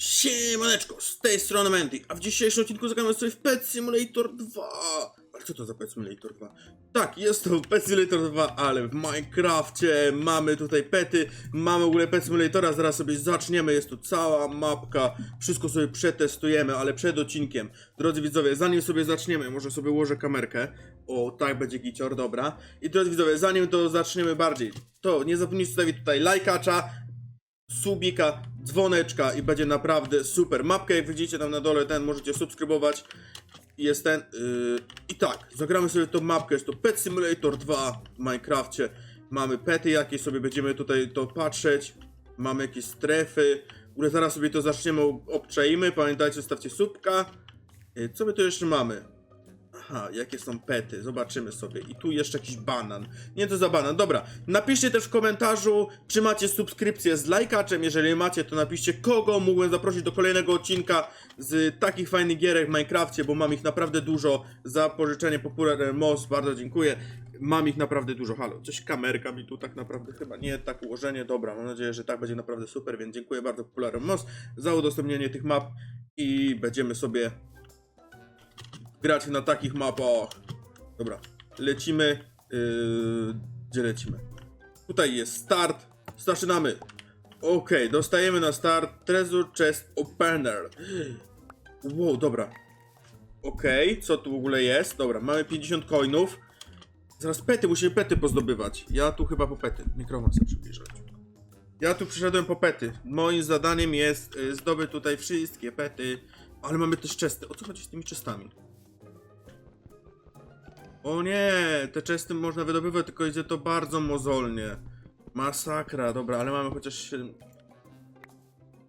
Siemaneczko, z tej strony Mandy, a w dzisiejszym odcinku zagramy sobie w Pet Simulator 2. Ale co to za Pet Simulator 2? Tak, jest to Pet Simulator 2, ale w Minecrafcie mamy tutaj pety, mamy w ogóle Pet Simulatora, zaraz sobie zaczniemy, jest tu cała mapka, wszystko sobie przetestujemy, ale przed odcinkiem, drodzy widzowie, zanim sobie zaczniemy, może sobie ułożę kamerkę, o tak będzie gicior, dobra. I drodzy widzowie, zanim to zaczniemy bardziej, to nie zapomnijcie zostawić tutaj lajkacza, subika, dzwoneczka i będzie naprawdę super. Mapkę, jak widzicie tam na dole, ten możecie subskrybować. Jest ten. Yy, I tak, zagramy sobie tą mapkę. Jest to Pet Simulator 2 w Minecrafcie. Mamy pety jakieś, sobie będziemy tutaj to patrzeć. Mamy jakieś strefy. Ogóle zaraz sobie to zaczniemy, ob- obczaimy. Pamiętajcie, zostawcie subka. Yy, co my tu jeszcze mamy? Aha, jakie są pety, zobaczymy sobie. I tu jeszcze jakiś banan. Nie to za banan. Dobra, napiszcie też w komentarzu, czy macie subskrypcję z lajkaczem. Jeżeli macie, to napiszcie, kogo mógłbym zaprosić do kolejnego odcinka z takich fajnych gierek w Minecrafcie, bo mam ich naprawdę dużo. Za pożyczenie Popular Moss, bardzo dziękuję. Mam ich naprawdę dużo. Halo, coś kamerka mi tu tak naprawdę chyba nie, tak ułożenie. Dobra, mam nadzieję, że tak będzie naprawdę super, więc dziękuję bardzo Popular Moss za udostępnienie tych map i będziemy sobie grać na takich mapach. Dobra, lecimy. Yy, gdzie lecimy? Tutaj jest start. Zaczynamy. Okej, dostajemy na start Treasure Chest Opener. Wow, dobra. Okej, co tu w ogóle jest? Dobra, mamy 50 coinów. Zaraz pety, musimy pety pozdobywać. Ja tu chyba po pety. Mikrofon sobie przybliżać. Ja tu przyszedłem po pety. Moim zadaniem jest y, zdobyć tutaj wszystkie pety. Ale mamy też czesty. O co chodzi z tymi czestami? O nie, te czesty można wydobywać, tylko idzie to bardzo mozolnie. Masakra, dobra, ale mamy chociaż 7...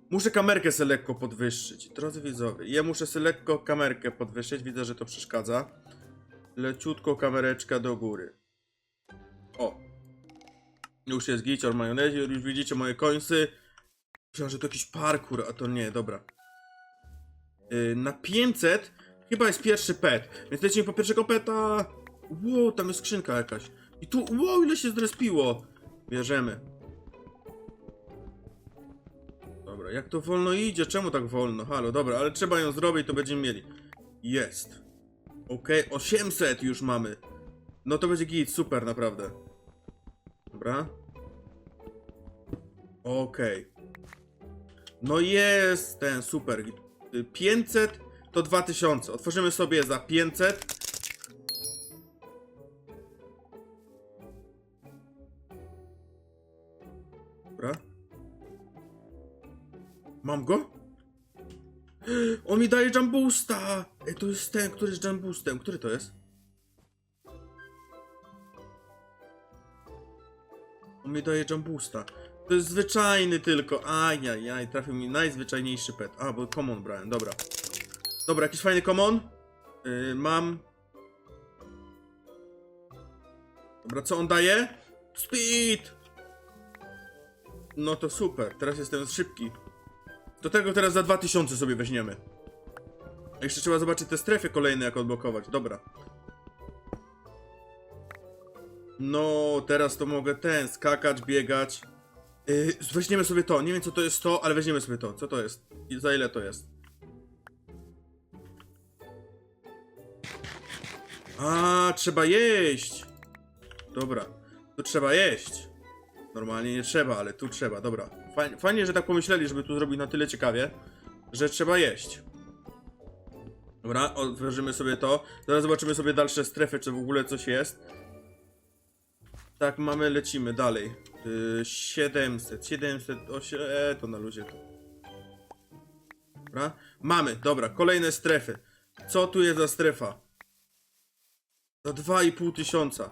Muszę kamerkę sobie lekko podwyższyć. Drodzy widzowie, ja muszę sobie lekko kamerkę podwyższyć, widzę, że to przeszkadza. Leciutko kamereczka do góry. O. Już jest gicior majonezie, już widzicie moje końsy. Myślałem, że to jakiś parkour, a to nie, dobra. Yy, na 500 chyba jest pierwszy pet, więc lecimy po pierwszego peta. Wow, tam jest skrzynka jakaś. I tu, wow, ile się zrespiło. Bierzemy. Dobra, jak to wolno idzie? Czemu tak wolno? Halo, dobra, ale trzeba ją zrobić, to będziemy mieli. Jest. Okej, 800 już mamy. No to będzie git, super, naprawdę. Dobra. Okej. No jest ten, super. Y, 500 to 2000. Otworzymy sobie za 500. Dobra. Mam go? On mi daje jump boosta! Ej, to jest ten, który jest jump boostem. Który to jest? On mi daje jump boosta. To jest zwyczajny tylko. Ajajaj, trafił mi najzwyczajniejszy pet. A, bo common brałem, dobra. Dobra, jakiś fajny common? Yy, mam. Dobra, co on daje? Speed! No to super, teraz jestem szybki. Do tego teraz za 2000 sobie weźmiemy. A Jeszcze trzeba zobaczyć te strefy kolejne, jak odblokować. Dobra. No, teraz to mogę ten, skakać, biegać. Yy, weźmiemy sobie to. Nie wiem, co to jest to, ale weźmiemy sobie to. Co to jest? I za ile to jest? A, trzeba jeść. Dobra, tu trzeba jeść. Normalnie nie trzeba, ale tu trzeba, dobra. Fajnie, fajnie, że tak pomyśleli, żeby tu zrobić na tyle ciekawie, że trzeba jeść. Dobra, otworzymy sobie to. Zaraz zobaczymy sobie dalsze strefy, czy w ogóle coś jest. Tak, mamy, lecimy dalej. Yy, 700, 700, 8, e, to na luzie to. Dobra, mamy, dobra, kolejne strefy. Co tu jest za strefa? Za 2,5 tysiąca.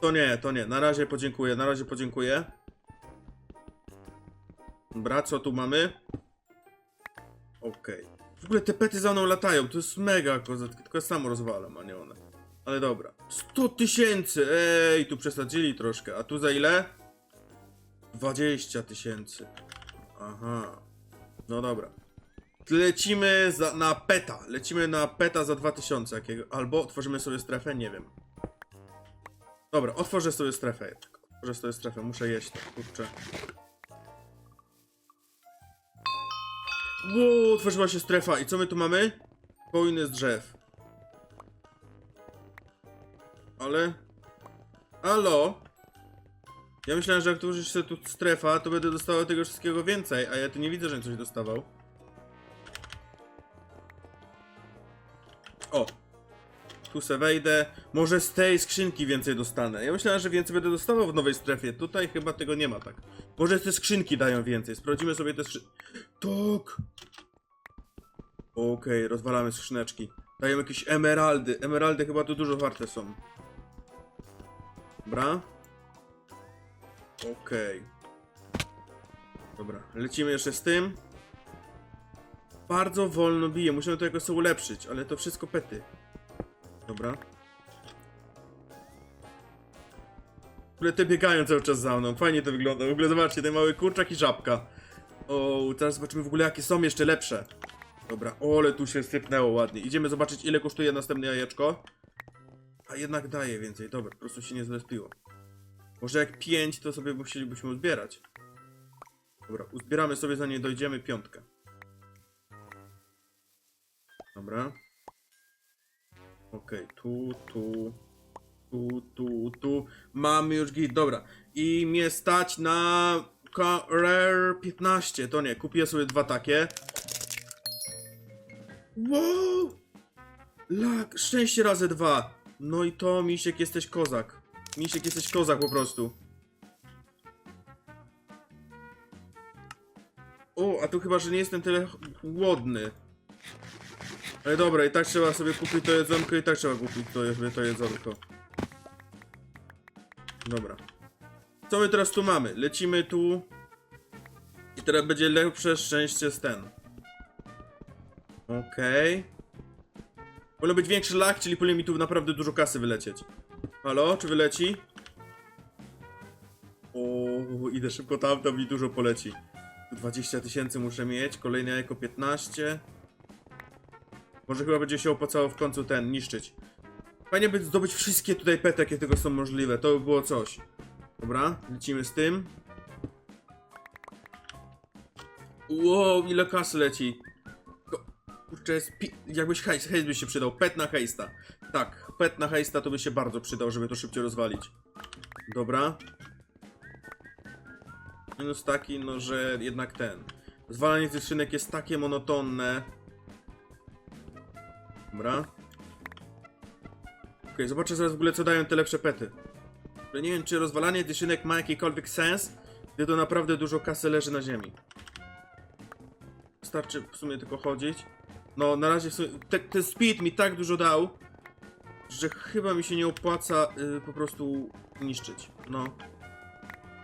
To nie, to nie. Na razie podziękuję, na razie podziękuję. Dobra, co tu mamy? Okej. W ogóle te pety za mną latają, to jest mega kozak, tylko ja sam rozwalam, a nie one. Ale dobra. 100 tysięcy! Ej, tu przesadzili troszkę. A tu za ile? 20 tysięcy. Aha. No dobra. Lecimy za, na peta. Lecimy na peta za 2000 jakiego. Albo otworzymy sobie strefę, nie wiem. Dobra, otworzę sobie strefę. Otworzę sobie strefę, muszę jeść kurczę. Ło, otworzyła się strefa. I co my tu mamy? Wojny z drzew. Ale... Alo? Ja myślałem, że jak tworzysz się tu strefa, to będę dostawał tego wszystkiego więcej, a ja tu nie widzę, że coś dostawał. O! Tu se wejdę. Może z tej skrzynki więcej dostanę. Ja myślałem, że więcej będę dostawał w nowej strefie. Tutaj chyba tego nie ma tak. Może te skrzynki dają więcej. Sprawdzimy sobie te skrzynki. Tak! Okej, rozwalamy skrzyneczki. Dają jakieś emeraldy. Emeraldy chyba tu dużo warte są. Dobra. Okej. Dobra, lecimy jeszcze z tym. Bardzo wolno bije, musimy to jakoś sobie ulepszyć, ale to wszystko pety. Dobra. W ogóle te biegają cały czas za mną, fajnie to wygląda. W ogóle zobaczcie, ten mały kurczak i żabka. O, teraz zobaczymy w ogóle jakie są jeszcze lepsze. Dobra, ole tu się sypnęło ładnie. Idziemy zobaczyć ile kosztuje następne jajeczko. A jednak daje więcej, dobra, po prostu się nie zlespiło. Może jak 5 to sobie musielibyśmy uzbierać. Dobra, uzbieramy sobie zanim dojdziemy piątkę. Dobra. Okej, tu, tu, tu, tu, tu. Mamy już git, dobra. I mnie stać na Rare 15, to nie, kupię sobie dwa takie. Wow! Lak, szczęście razy dwa. No i to, Misiek, jesteś kozak. Misiek, jesteś kozak po prostu. O, a tu chyba, że nie jestem tyle głodny. Ale dobra, i tak trzeba sobie kupić to jedzonko, i tak trzeba kupić to, to jedzonko. Dobra. Co my teraz tu mamy? Lecimy tu. I teraz będzie lepsze szczęście z ten. Okej. Powinno być większy lak, czyli powinno mi tu naprawdę dużo kasy wylecieć. Halo, czy wyleci? O, idę szybko tam, to mi dużo poleci. Tu 20 tysięcy muszę mieć, kolejne jajko 15. Może chyba będzie się opłacało w końcu ten, niszczyć. Fajnie by zdobyć wszystkie tutaj pety, jakie tego są możliwe, to by było coś. Dobra, lecimy z tym. Wow, ile kasy leci. Kurczę, jest pi- jakbyś hejs, hejs by się przydał. Pet na hejsta. Tak, pet na hejsta to by się bardzo przydał, żeby to szybciej rozwalić. Dobra. Minus taki, no że jednak ten. Zwalanie tych jest takie monotonne. Dobra. Okej, zobaczę zaraz w ogóle co dają te lepsze pety. Ale nie wiem, czy rozwalanie tych szynek ma jakikolwiek sens, gdy to naprawdę dużo kasy leży na ziemi. Wystarczy w sumie tylko chodzić. No, na razie sumie, te, ten speed mi tak dużo dał, że chyba mi się nie opłaca y, po prostu niszczyć. No.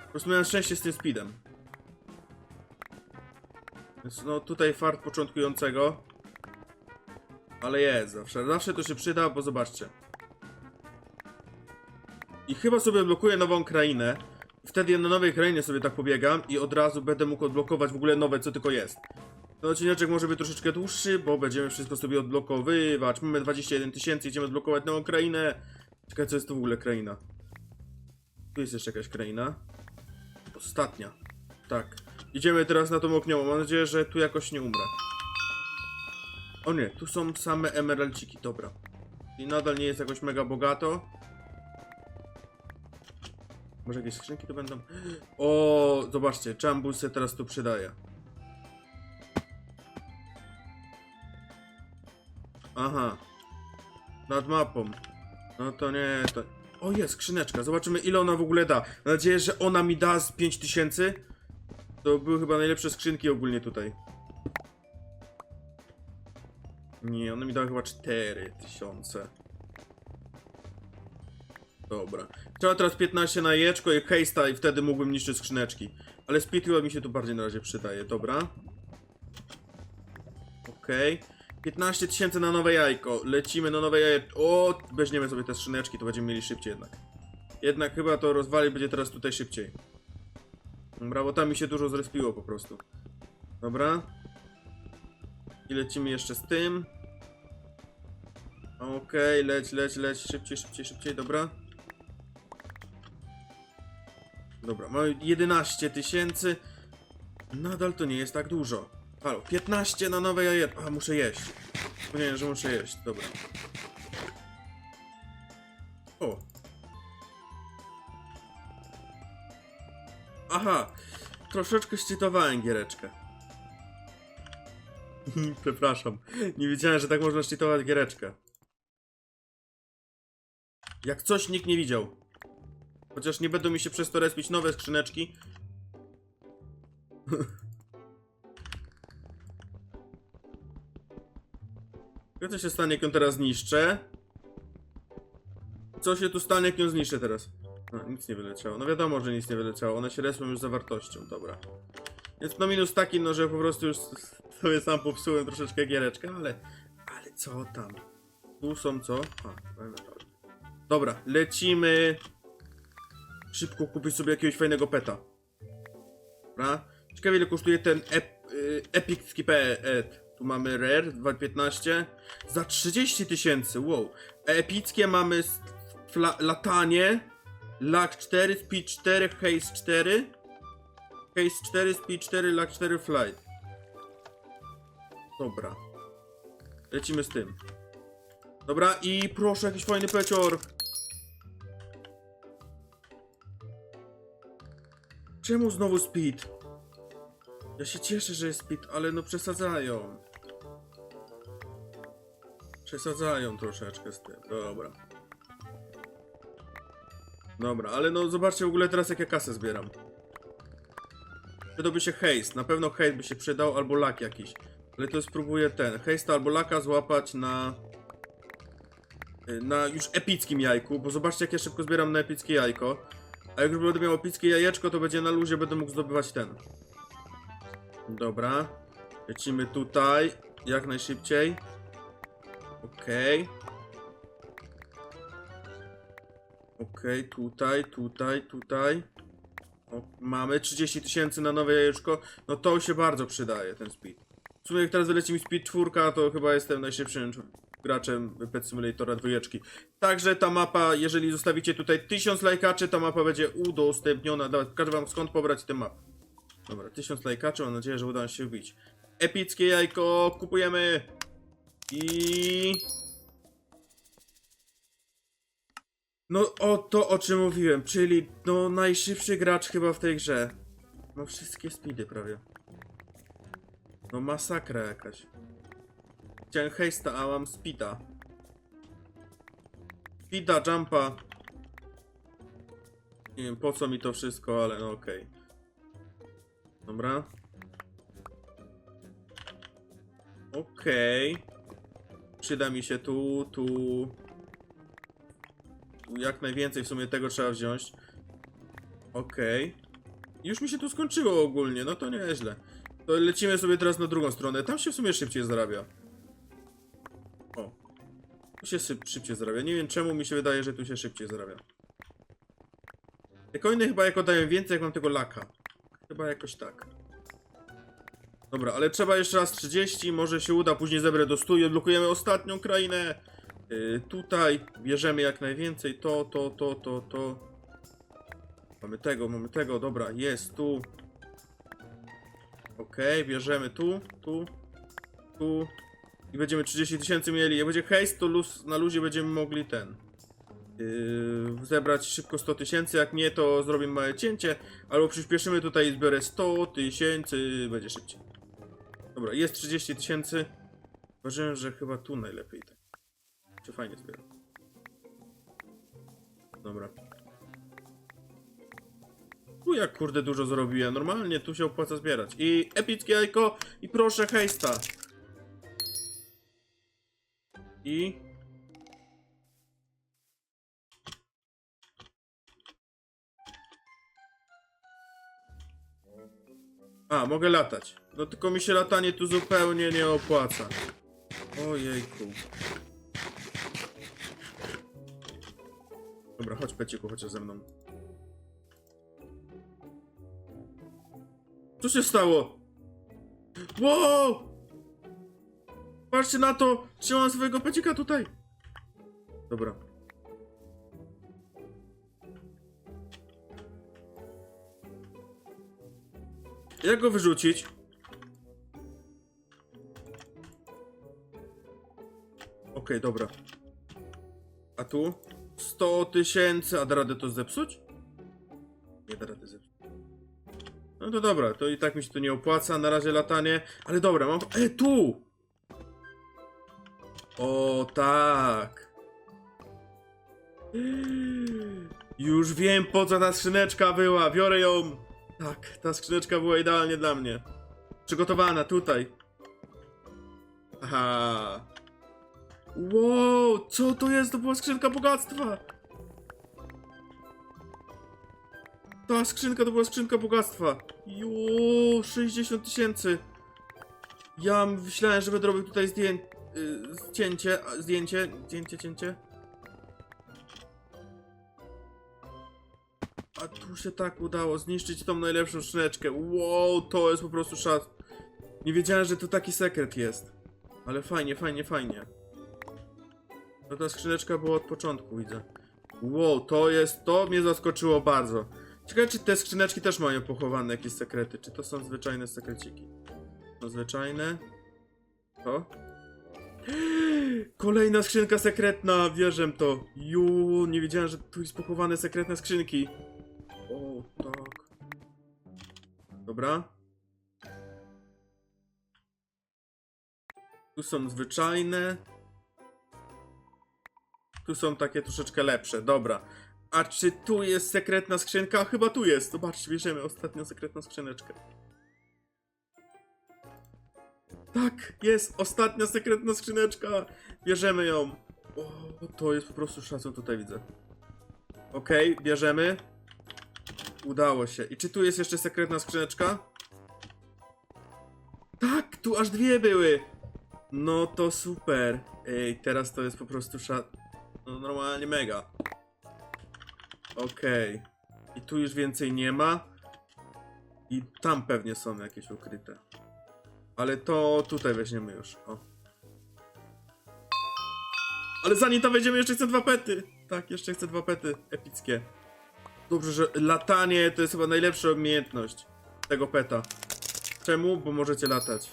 Po prostu miałem szczęście z tym speedem. Więc no, tutaj fart początkującego. Ale jest, zawsze, zawsze to się przyda, bo zobaczcie. I chyba sobie odblokuję nową krainę. Wtedy na nowej krainie sobie tak pobiegam i od razu będę mógł odblokować w ogóle nowe, co tylko jest. Ten odcineczek może być troszeczkę dłuższy, bo będziemy wszystko sobie odblokowywać. Mamy 21 tysięcy, idziemy odblokować nową krainę. Czekaj, co jest to w ogóle kraina? Tu jest jeszcze jakaś kraina. Ostatnia. Tak. Idziemy teraz na tą okniową. Mam nadzieję, że tu jakoś nie umrę. O nie, tu są same emeralciki, dobra. I nadal nie jest jakoś mega bogato. Może jakieś skrzynki tu będą? O, zobaczcie, Chambus się teraz tu przydaje. Aha. Nad mapą. No to nie, to... O, jest skrzyneczka. Zobaczymy, ile ona w ogóle da. Mam nadzieję, że ona mi da z 5000. To były chyba najlepsze skrzynki ogólnie tutaj. Nie, one mi dały chyba 4000. Dobra. Trzeba teraz 15 na jeczko i hejsta i wtedy mógłbym niszczyć skrzyneczki. Ale speed chyba mi się tu bardziej na razie przydaje, dobra. Okej. 15 tysięcy na nowe jajko. Lecimy na nowe jajko. O, weźmiemy sobie te skrzyneczki, to będziemy mieli szybciej jednak. Jednak chyba to rozwali będzie teraz tutaj szybciej. Dobra, bo tam mi się dużo zrespiło po prostu. Dobra. I lecimy jeszcze z tym. Okej, leć, leć, leć, szybciej, szybciej, szybciej, dobra. Dobra, mamy 11 tysięcy. Nadal to nie jest tak dużo. Halo, 15 na nowe jaje. A, muszę jeść. Nie, że muszę jeść, dobra. O. Aha, troszeczkę szczytowałem giereczkę. Przepraszam, nie wiedziałem, że tak można szczytować giereczkę. Jak coś nikt nie widział. Chociaż nie będą mi się przez to respić nowe skrzyneczki. Co się stanie, jak ją teraz zniszczę? Co się tu stanie, jak ją zniszczę teraz? No, nic nie wyleciało. No wiadomo, że nic nie wyleciało. One się respią już zawartością, dobra. Więc no minus taki, no że po prostu już sobie sam popsułem troszeczkę giereczkę, ale... Ale co tam? Tu są co? A, to. Dobra, lecimy... Szybko kupić sobie jakiegoś fajnego peta. Dobra. Ciekawie ile kosztuje ten ep, y, epicki pet. Tu mamy Rare 2.15 za 30 tysięcy, wow. Epickie mamy fla, latanie, lag 4, speed 4, haste 4. Haste 4, speed 4, lag 4, flight. Dobra. Lecimy z tym. Dobra i proszę jakiś fajny pecior. Czemu znowu speed? Ja się cieszę, że jest speed, ale no przesadzają. Przesadzają troszeczkę z tym. Dobra. Dobra, ale no zobaczcie w ogóle teraz jak ja kasę zbieram. Przydałby się haste. Na pewno haste by się przydał, albo lak jakiś. Ale to spróbuję ten. Haste albo laka złapać na... Na już epickim jajku, bo zobaczcie jak ja szybko zbieram na epickie jajko. A jak już będę miał epickie jajeczko, to będzie na luzie, będę mógł zdobywać ten. Dobra. Lecimy tutaj. Jak najszybciej. Okej. Okej, tutaj, tutaj, tutaj. O, mamy 30 tysięcy na nowe jajeczko. No to się bardzo przydaje, ten speed. W sumie jak teraz wyleci mi speed 4, to chyba jestem najszybszym cz- graczem Pet Simulatora dwójeczki. Także ta mapa, jeżeli zostawicie tutaj 1000 lajkaczy, ta mapa będzie udostępniona. Dobra, pokażę wam skąd pobrać tę mapę. Dobra, 1000 lajkaczy, mam nadzieję, że uda nam się wbić. Epickie jajko, kupujemy! I... No o to, o czym mówiłem, czyli no najszybszy gracz chyba w tej grze. Ma wszystkie speedy prawie. No masakra jakaś. Chciałem haste'a, a mam speeda. Speeda, jumpa. Nie wiem po co mi to wszystko, ale no okej. Dobra. Okej. Przyda mi się tu, tu. Jak najwięcej w sumie tego trzeba wziąć. Okej. Już mi się tu skończyło ogólnie, no to nieźle. To lecimy sobie teraz na drugą stronę. Tam się w sumie szybciej zarabia. O. Tu się szybciej zarabia. Nie wiem czemu mi się wydaje, że tu się szybciej zarabia. Te coiny chyba jako dają więcej, jak mam tego laka. Chyba jakoś tak. Dobra, ale trzeba jeszcze raz 30, może się uda, później zebrę do 100 i odblokujemy ostatnią krainę. Yy, tutaj bierzemy jak najwięcej, to, to, to, to, to. Mamy tego, mamy tego, dobra, jest tu. Okej, bierzemy tu, tu, tu. I będziemy 30 tysięcy mieli. Jak będzie hejs, to luz, na luzie będziemy mogli ten. Yy, zebrać szybko 100 tysięcy, jak nie, to zrobimy małe cięcie. Albo przyspieszymy tutaj i zbiorę 100 tysięcy, będzie szybciej. Dobra, jest 30 tysięcy. Uważałem, że chyba tu najlepiej tak. Fajnie zbieram. Dobra. Tu jak kurde dużo zrobiłem. Normalnie tu się opłaca zbierać. I epickie jajko i proszę hejsta. I... A, mogę latać. No tylko mi się latanie tu zupełnie nie opłaca. Ojejku. Dobra, chodź Peciku, chodź ze mną. Co się stało? Wow! Patrzcie na to! Trzymam swojego Pecika tutaj! Dobra. Jak go wyrzucić? Okej, okay, dobra. A tu? 100 tysięcy, a da radę to zepsuć? Nie da rady zepsuć. No to dobra, to i tak mi się to nie opłaca, na razie latanie, ale dobra, mam... E, tu! O, tak. Już wiem, po co ta skrzyneczka była, biorę ją. Tak, ta skrzyneczka była idealnie dla mnie. Przygotowana, tutaj. Aha. Wow, co to jest? To była skrzynka bogactwa. Ta skrzynka to była skrzynka bogactwa. Jo, 60 tysięcy. Ja myślałem, że będę robił tutaj zdję... y, zdjęcie, zdjęcie, zdjęcie, cięcie. A tu się tak udało zniszczyć tą najlepszą skrzyneczkę. Wow, to jest po prostu szat. Nie wiedziałem, że to taki sekret jest. Ale fajnie, fajnie, fajnie. No ta skrzyneczka była od początku, widzę. Wow, to jest, to mnie zaskoczyło bardzo. Ciekawe, czy te skrzyneczki też mają pochowane jakieś sekrety, czy to są zwyczajne sekreciki. No zwyczajne. To? Kolejna skrzynka sekretna, wierzę to. Ju, nie wiedziałem, że tu jest pochowane sekretne skrzynki. O, tak. Dobra. Tu są zwyczajne. Tu są takie troszeczkę lepsze, dobra. A czy tu jest sekretna skrzynka? Chyba tu jest. Zobaczcie, bierzemy ostatnią sekretną skrzyneczkę. Tak, jest ostatnia sekretna skrzyneczka. Bierzemy ją. O, to jest po prostu szacun tutaj widzę. Okej, bierzemy. Udało się. I czy tu jest jeszcze sekretna skrzyneczka? Tak, tu aż dwie były. No to super. Ej, teraz to jest po prostu szat... No normalnie mega. Okej. I tu już więcej nie ma. I tam pewnie są jakieś ukryte. Ale to tutaj weźmiemy już. O. Ale zanim tam wejdziemy, jeszcze chcę dwa pety. Tak, jeszcze chcę dwa pety epickie. Dobrze, że latanie to jest chyba najlepsza umiejętność tego peta. Czemu? Bo możecie latać.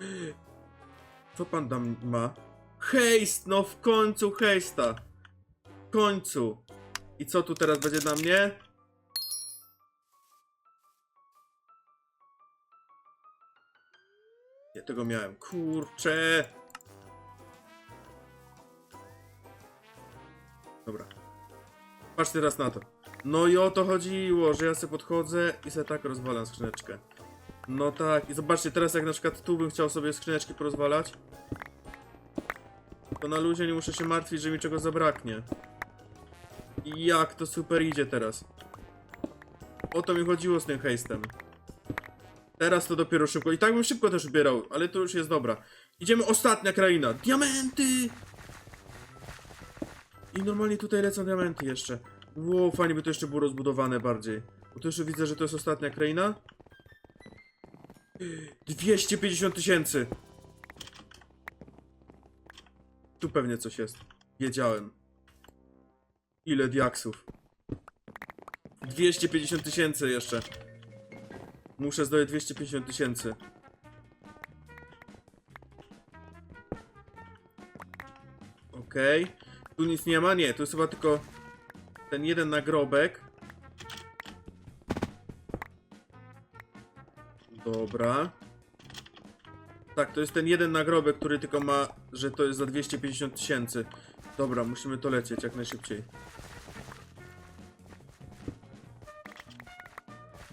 Co pan tam ma? Hejst! No w końcu hejsta! W końcu! I co tu teraz będzie dla mnie? Ja tego miałem. Kurczę! Dobra. Patrz teraz na to. No i o to chodziło, że ja sobie podchodzę i sobie tak rozwalam skrzyneczkę. No tak, i zobaczcie, teraz jak na przykład tu bym chciał sobie skrzyneczki porozwalać, to na luzie nie muszę się martwić, że mi czegoś zabraknie. Jak to super idzie teraz. O to mi chodziło z tym hejstem. Teraz to dopiero szybko. I tak bym szybko też ubierał, ale to już jest dobra. Idziemy ostatnia kraina. Diamenty! I normalnie tutaj lecą diamenty jeszcze. Wow, fajnie by to jeszcze było rozbudowane bardziej. Bo to jeszcze widzę, że to jest ostatnia kraina. 250 tysięcy! Tu pewnie coś jest. Wiedziałem. Ile diaksów? 250 tysięcy jeszcze. Muszę zdobyć 250 tysięcy. Okej. Tu nic nie ma? Nie, tu jest chyba tylko ten jeden nagrobek. Dobra. Tak, to jest ten jeden nagrobek, który tylko ma, że to jest za 250 tysięcy. Dobra, musimy to lecieć jak najszybciej.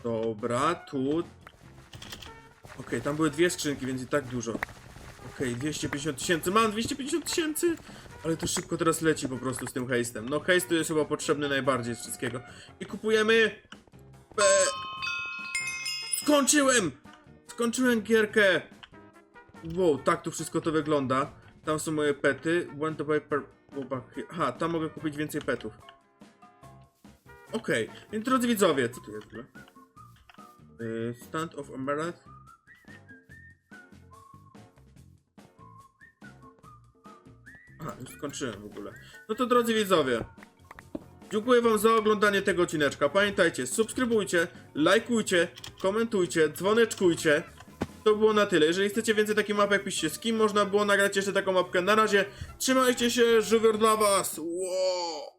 Dobra, tu. Okej, tam były dwie skrzynki, więc i tak dużo. Okej, 250 tysięcy. Mam 250 tysięcy! Ale to szybko teraz leci po prostu z tym hejstem. No, hejst tu jest chyba potrzebny najbardziej z wszystkiego. I kupujemy. Pe... Skończyłem! Skończyłem gierkę! Wow, tak tu wszystko to wygląda. Tam są moje pety. Went to buy per... Aha, tam mogę kupić więcej petów. Okej, więc drodzy widzowie, co tu jest w ogóle? Y, Stand of Emerald. Aha, już skończyłem w ogóle. No to drodzy widzowie, dziękuję wam za oglądanie tego odcineczka. Pamiętajcie, subskrybujcie, lajkujcie, komentujcie, dzwoneczkujcie. To było na tyle. Jeżeli chcecie więcej takich mapek, piszcie z kim można było nagrać jeszcze taką mapkę. Na razie, trzymajcie się, żółwior dla was! Wow!